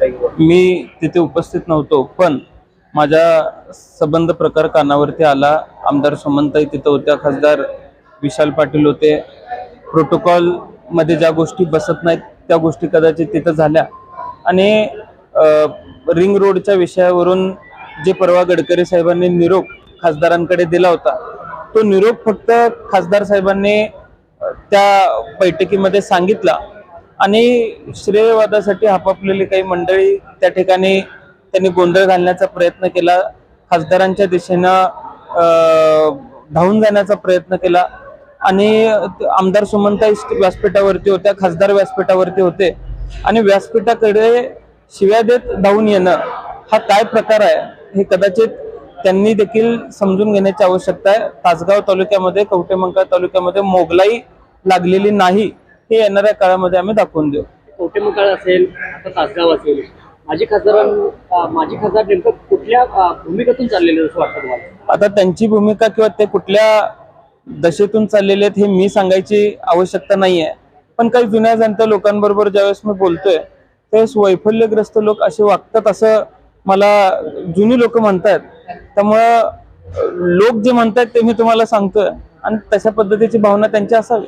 मी तिथे उपस्थित नव्हतो पण माझ्या संबंध प्रकार कानावरती आला. आमदार सुमनताई तिथं होत्या खासदार विशाल पाटील होते. प्रोटोकॉलमध्ये ज्या गोष्टी बसत नाहीत त्या गोष्टी कदाचित तिथं झाल्या. आणि रिंग रोडच्या विषयावरून जे परवा गडकरी साहेबांनी निरोप खासदारांकडे दिला होता तो निरोप फक्त खासदार साहेबांनी त्या बैठकीमध्ये सांगितला. आणि श्रेयवादासाठी हापापलेली काही मंडळी त्या ठिकाणी त्यांनी गोंधळ घालण्याचा प्रयत्न केला खासदारांच्या दिशेनं धावून जाण्याचा प्रयत्न केला. आणि आमदार सुमंताई व्यासपीठावरती होत्या खासदार व्यासपीठावरती होते. आणि व्यासपीठाकडे शिव्या देत धावून येणं हा काय प्रकार आहे हे कदाचित त्यांनी देखील समजून घेण्याची आवश्यकता आहे. तासगाव तालुक्यामध्ये कवटेमंका तालुक्यामध्ये मोगलाई लागलेली नाही. हे येणाऱ्या काळामध्ये आम्ही दाखवून देऊ. कवटेमंकाळ असेल आता तासगाव असेल माजी खासदारां माजी खासदार नेमकं कुठल्या भूमिकेतून चाललेलं असं वाटतं तुम्हाला? आता त्यांची भूमिका किंवा ते कुठल्या दशेतून चाललेले आहेत हे मी सांगायची आवश्यकता नाही आहे पण काही जुन्या जाणत्या लोकांबरोबर ज्यावेळेस मी बोलतोय त्यावेळेस वैफल्यग्रस्त लोक असे वागतात असं मला जुनी लोक म्हणतात. त्यामुळं लोक जे म्हणतात ते मी तुम्हाला सांगतोय. आणि तशा पद्धतीची भावना त्यांची असावी.